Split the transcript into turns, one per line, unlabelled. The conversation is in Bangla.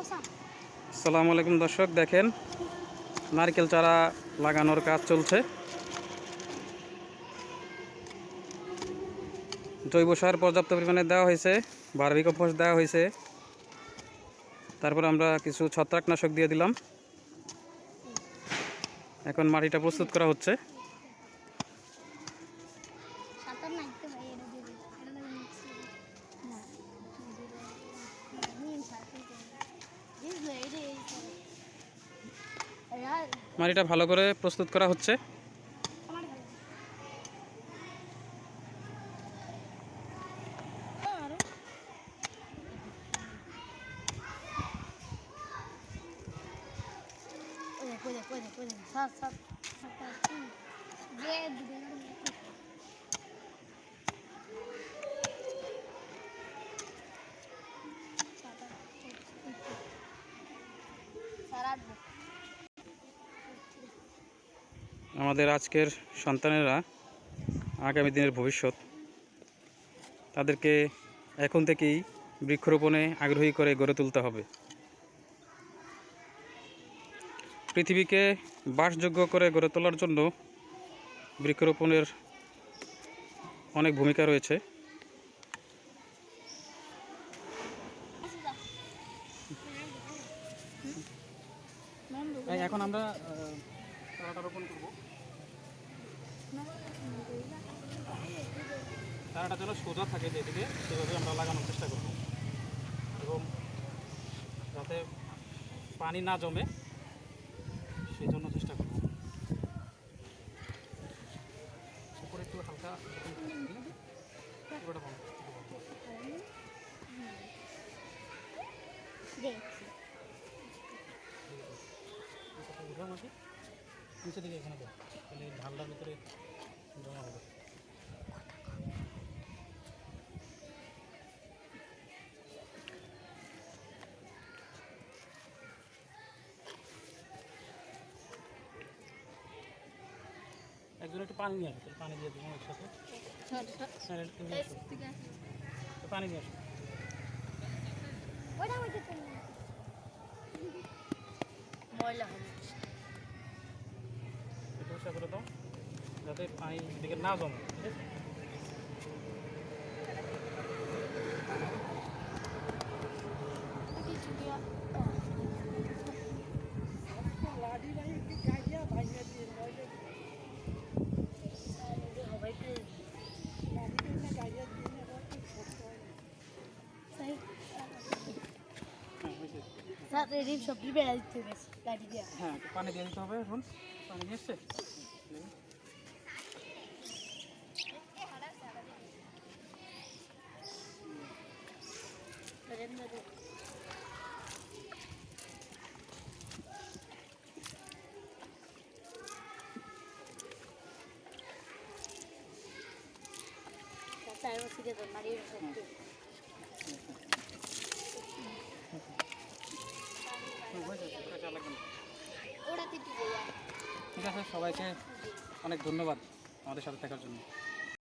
আসসালামু আলাইকুম দর্শক, দেখেন নারকেল চারা লাগানোর কাজ চলছে। জৈব সার পর্যাপ্ত পরিমাণে দেওয়া হয়েছে, বারবি কম্পোস্ট দেওয়া হয়েছে। তারপর আমরা কিছু ছত্রাকনাশক দিয়ে দিলাম। এখন মাটিটা প্রস্তুত করা হচ্ছে। মাটিটা ভালো করে প্রস্তুত করা হচ্ছে।
আমার
আমাদের আজকের সন্তানেরা আগামী দিনের ভবিষ্যৎ। তাদেরকে এখন থেকেই বৃক্ষরোপণে আগ্রহী করে গড়ে তুলতে হবে। পৃথিবীকে বাসযোগ্য করে গড়ে তোলার জন্য বৃক্ষরোপণের অনেক ভূমিকা রয়েছে। এখন আমরা রোপণ করব। চারাটা যেন সোজা থাকে যেদিকে সেভাবে আমরা লাগানোর চেষ্টা করব। এবং যাতে পানি না জমে সেই জন্য চেষ্টা করব। উপরে একটু হালকা। নিচে দিকে এখানে ঢালটার ভিতরে জমা হবে। একজন একটু পানি নিয়ে আসো পানি দিয়ে দেবো একসাথে। পানি নিয়ে আসো।
ময়লা
পরিষ্কার করে দাও যাতে পানি দিকে না জমে ঠিক আছে? হয়েছে
সবজি বেড়া দিতে গাড়ি দিয়ে।
হ্যাঁ পানি দিয়ে দিতে হবে এখন পানি এসছে।
দিয়ে মারিয়ে সবজি
ঠিক আছে সবাইকে অনেক ধন্যবাদ আমাদের সাথে থাকার জন্য।